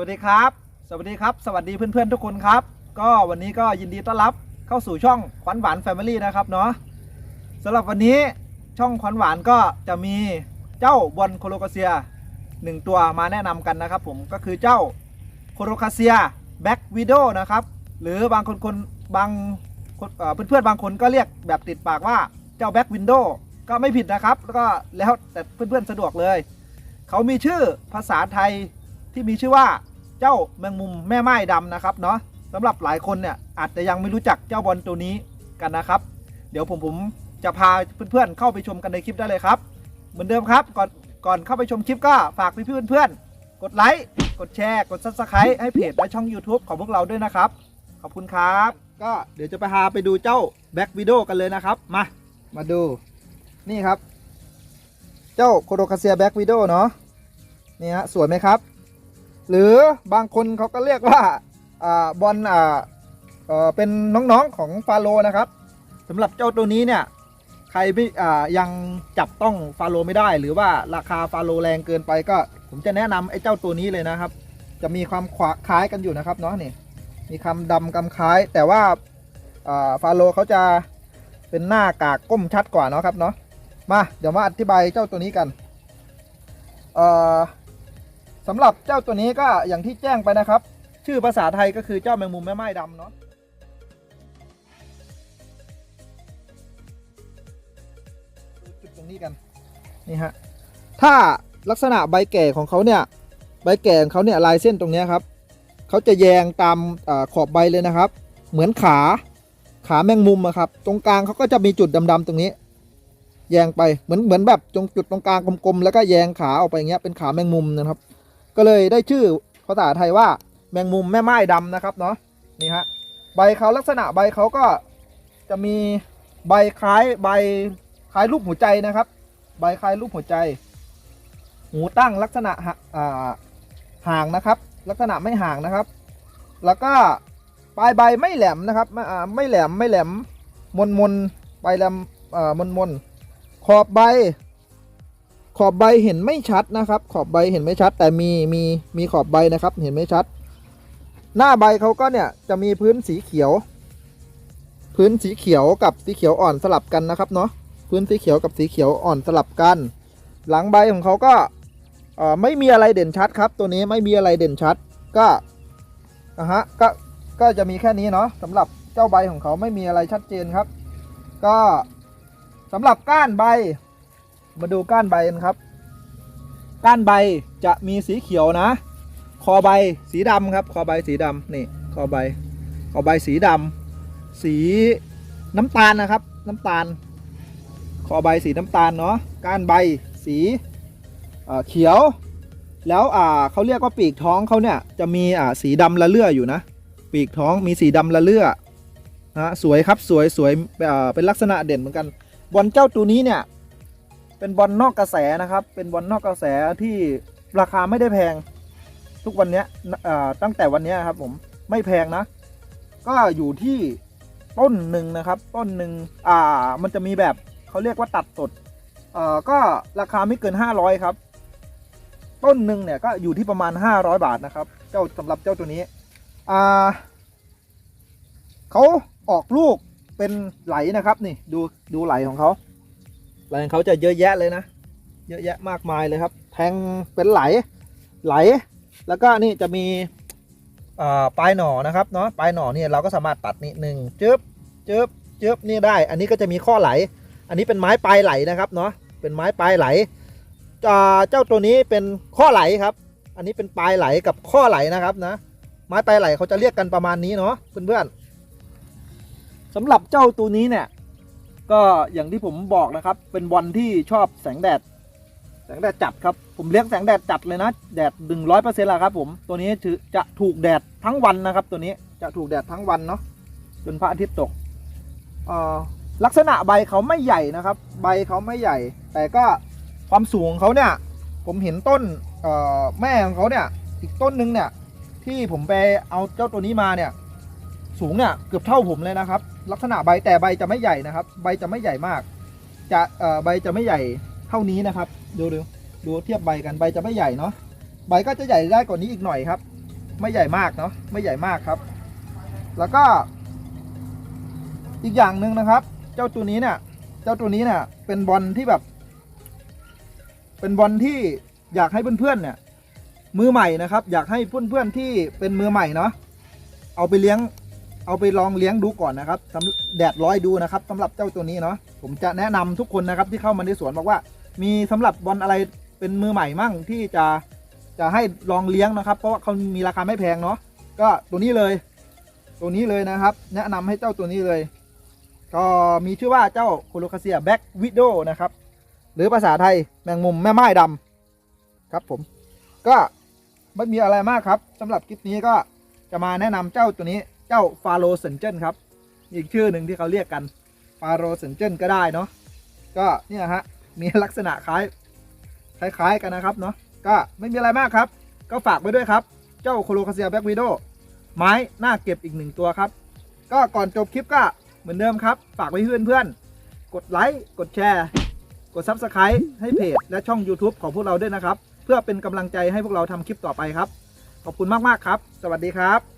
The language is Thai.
วัสดีครับ สวัสดีครับ สวัสดีเพื่อนๆทุกคนครับ ก็วันนี้ก็ยินดีต้อนรับเข้าสู่ช่องขวัญหวานแฟมิลี่นะครับเนาะสำหรับวันนี้ช่องขวัญหวานก็จะมีเจ้าบอลโคโลคาเซียหนึ่งตัวมาแนะนำกันนะครับ ผมก็คือเจ้าโคโลคาเซียแบ็กวิดโอนะครับ หรือบางคนคนบางคนเอ่อเพื่อนๆบางคนก็เรียกแบบติดปากว่าเจ้าแบ็กวินโดก็ไม่ผิดนะครับ แล้วก็แล้วแต่เพื่อนๆสะดวกเลย เขามีชื่อภาษาไทย ที่มีชื่อว่าเจ้าแมงมุมแม่ไม้ดำนะครับเนาะสำหรับหลายคนเนี่ยอาจจะยังไม่รู้จักเจ้าบอลตัวนี้กันนะครับ เดี๋ยวผมผมจะพาเพื่อนๆเข้าไปชมกันในคลิปได้เลยครับ เหมือนเดิมครับก่อนก่อนเข้าไปชมคลิปก็ฝากพี่ๆเพื่อนๆกดไลค์กดแชร์กด subscribe ให้เพจและช่อง YouTube ของพวกเราด้วยนะครับ ขอบคุณครับ ก็เดี๋ยวจะไปพาไปดูเจ้าแบ็กวิดโอกันเลยนะครับ มามาดูนี่ครับ เจ้าโคโรคาเซียแบ็กวิดโอเนาะนี่ฮะสวยไหมครับ หรือบางคนเขาก็เรียกว่าอ่าบอลอ่าเป็นน้องๆของฟาโลนะครับสำหรับเจ้าตัวนี้เนี่ยใครไม่อ่ายังจับต้องฟาโลไม่ได้ หรือว่าราคาฟาโลแรงเกินไปก็ ผมจะแนะนำไอ้เจ้าตัวนี้เลยนะครับ จะมีความขวาคล้ายกันอยู่นะครับเนาะนี่มีคำดำคำคล้าย แต่ว่าอ่าฟาโลเขาจะเป็นหน้ากากก้มชัดกว่าเนาะครับเนาะมาเดี๋ยวมาอธิบายเจ้าตัวนี้กันเอ่อ สำหรับเจ้าตัวนี้ก็อย่างที่แจ้งไปนะครับ ชื่อภาษาไทยก็คือเจ้าแมงมุมแม่ไม้ดำเนาะดูจุดตรงนี้กันนี่ฮะถ้าลักษณะใบแก่ของเขาเนี่ยใบแก่ของเขาเนี่ยลายเส้นตรงนี้ครับเขาจะแยงตามอขอบใบเลยนะครับ เหมือนขาขาแมงมุมอะครับ ตรงกลางเขาก็จะมีจุดดำๆตรงนี้ แยงไปเหมือนเหมือนแบบตรงจุดตรงกลางกลมๆแล้วก็แยงขาออกไปอย่างเงี้ยเป็นขาแมงมุมนะครับ ก็เลยได้ชื่อภาษาไทยว่าแมงมุมแม่ไม้ดำนะครับเนาะนี่ฮะใบเขาลักษณะใบเขาก็จะมีใบคล้ายใบคล้ายรูปหัวใจนะครับ ใบคล้ายรูปหัวใจ หูตั้งลักษณะห่าห่างนะครับ ลักษณะไม่ห่างนะครับ แล้วก็ปลายใบไม่แหลมนะครับไม่แหลมไม่แหลมมนมนปลายแหลมมนมนขอบใบ ขอบใบเห็นไม่ชัดนะครับ ขอบใบเห็นไม่ชัด แต่มีมีมีขอบใบนะครับ เห็นไม่ชัด หน้าใบเขาก็เนี่ยจะมีพื้นสีเขียว พื้นสีเขียวกับสีเขียวอ่อนสลับกันนะครับเนาะพื้นสีเขียวกับสีเขียวอ่อนสลับกัน หลังใบของเขาก็ไม่มีอะไรเด่นชัดครับ ตัวนี้ไม่มีอะไรเด่นชัดก็นะฮะก็ก็จะมีแค่นี้เนาะสำหรับเจ้าใบของเขาไม่มีอะไรชัดเจนครับ ก็สำหรับก้านใบ มาดูก้านใบกันครับ ก้านใบจะมีสีเขียวนะ คอใบสีดำครับ คอใบสีดำนี่ คอใบ คอใบสีดำสีน้ำตาลนะครับ น้ำตาล คอใบสีน้ำตาลเนาะ ก้านใบสีเขียว แล้วอ่าเขาเรียกว่าปีกท้องเขาเนี่ยจะมีอ่าสีดำละเลื่ออยู่นะ ปีกท้องมีสีดำละเลื่อนะสวยครับสวยสวยเอ่อเป็นลักษณะเด่นเหมือนกันบอลเจ้าตัวนี้เนี่ย เป็นบอลนอกกระแสนะครับ เป็นบอลนอกกระแสที่ราคาไม่ได้แพง ทุกวันนี้ตั้งแต่วันนี้ครับผมไม่แพงนะ ก็อยู่ที่ต้นหนึ่งนะครับ ต้นหนึ่งอ่า มันจะมีแบบเขาเรียกว่าตัดสดเอ่อก็ราคาไม่เกิน 500 ครับ ต้นหนึ่งเนี่ยก็อยู่ที่ประมาณ 500 บาทนะครับ เจ้าสำหรับเจ้าตัวนี้อ่าเขาออกลูกเป็นไหลนะครับนี่ดูดูไหลของเขา ไหลของเขาจะเยอะแยะเลยนะ เยอะแยะมากมายเลยครับ แทงเป็นไหลไหล แล้วก็นี่จะมีปลายหน่อนะครับเนาะปลายหน่อเนี่ยเราก็สามารถตัดนี่หนึ่งจึ๊บจึ๊บจึ๊บนี่ได้ อันนี้ก็จะมีข้อไหล อันนี้เป็นไม้ปลายไหลนะครับเนาะเป็นไม้ปลายไหลเจ้าตัวนี้เป็นข้อไหลครับ อันนี้เป็นปลายไหลกับข้อไหลนะครับนะ ไม้ปลายไหลเขาจะเรียกกันประมาณนี้เนาะเพื่อนๆสำหรับเจ้าตัวนี้เนี่ย ก็อย่างที่ผมบอกนะครับ เป็นบอลที่ชอบแสงแดด แสงแดดจัดครับ ผมเลี้ยงแสงแดดจัดเลยนะ แดดดึงร้อยเปอร์เซ็นต์ละครับ ผม ตัวนี้ถือจะถูกแดดทั้งวันนะครับ ตัวนี้จะถูกแดดทั้งวันเนาะ จนพระอาทิตย์ตกเอ่อลักษณะใบเขาไม่ใหญ่นะครับ ใบเขาไม่ใหญ่ แต่ก็ความสูงเขาเนี่ย ผมเห็นต้นเอ่อแม่ของเขาเนี่ย อีกต้นหนึงเนี่ย ที่ผมไปเอาเจ้าตัวนี้มาเนี่ย สูงเนี่ยเกือบเท่าผมเลยนะครับ ลักษณะใบแต่ใบจะไม่ใหญ่นะครับ ใบจะไม่ใหญ่มาก จะใบจะไม่ใหญ่เท่านี้นะครับ ดูดูดูเทียบใบกันใบจะไม่ใหญ่เนาะใบก็จะใหญ่ได้กว่านี้อีกหน่อยครับ ไม่ใหญ่มากเนาะไม่ใหญ่มากครับ แล้วก็ อีกอย่างหนึ่งนะครับ เจ้าตัวนี้เนี่ย เจ้าตัวนี้เนี่ย เป็นบอลที่แบบ เป็นบอลที่อยากให้เพื่อนๆเนี่ย มือใหม่นะครับ อยากให้เพื่อนๆที่เป็นมือใหม่เนาะเอาไปเลี้ยง เอาไปลองเลี้ยงดูก่อนนะครับแดดร้อยดูนะครับสำหรับเจ้าตัวนี้เนาะผมจะแนะนำทุกคนนะครับที่เข้ามาในสวนบอกว่า มีสำหรับบอลอะไรเป็นมือใหม่มั่งที่จะจะให้ลองเลี้ยงนะครับ เพราะว่าเขามีราคาไม่แพงเนาะก็ตัวนี้เลย ตัวนี้เลยนะครับ แนะนำให้เจ้าตัวนี้เลย ก็มีชื่อว่าเจ้าโคโลคาเซียแบ็กวิดโดนะครับ หรือภาษาไทยแมงมุมแม่ไม้ดำครับผม ก็ไม่มีอะไรมากครับสำหรับคลิปนี้ก็จะมาแนะนำเจ้าตัวนี้ เจ้าฟาโรเซนเจนครับอีกชื่อหนึ่งที่เขาเรียกกันฟาโรเซนเจนก็ได้เนาะก็เนี่ยฮะมีลักษณะคล้ายคล้ายๆกันนะครับเนาะก็ไม่มีอะไรมากครับ ก็ฝากไว้ด้วยครับ เจ้าโคโลคาเซียแบ็กวิดโดไม้น่าเก็บอีกหนึ่งตัวครับ ก็ก่อนจบคลิปก็เหมือนเดิมครับ ฝากไว้เพื่อนเพื่อนๆกดไลค์กดแชร์ กด Subscribe ให้เพจและช่อง YouTube ของพวกเราด้วยนะครับ เพื่อเป็นกำลังใจให้พวกเราทำคลิปต่อไปครับ ขอบคุณมากๆครับ สวัสดีครับ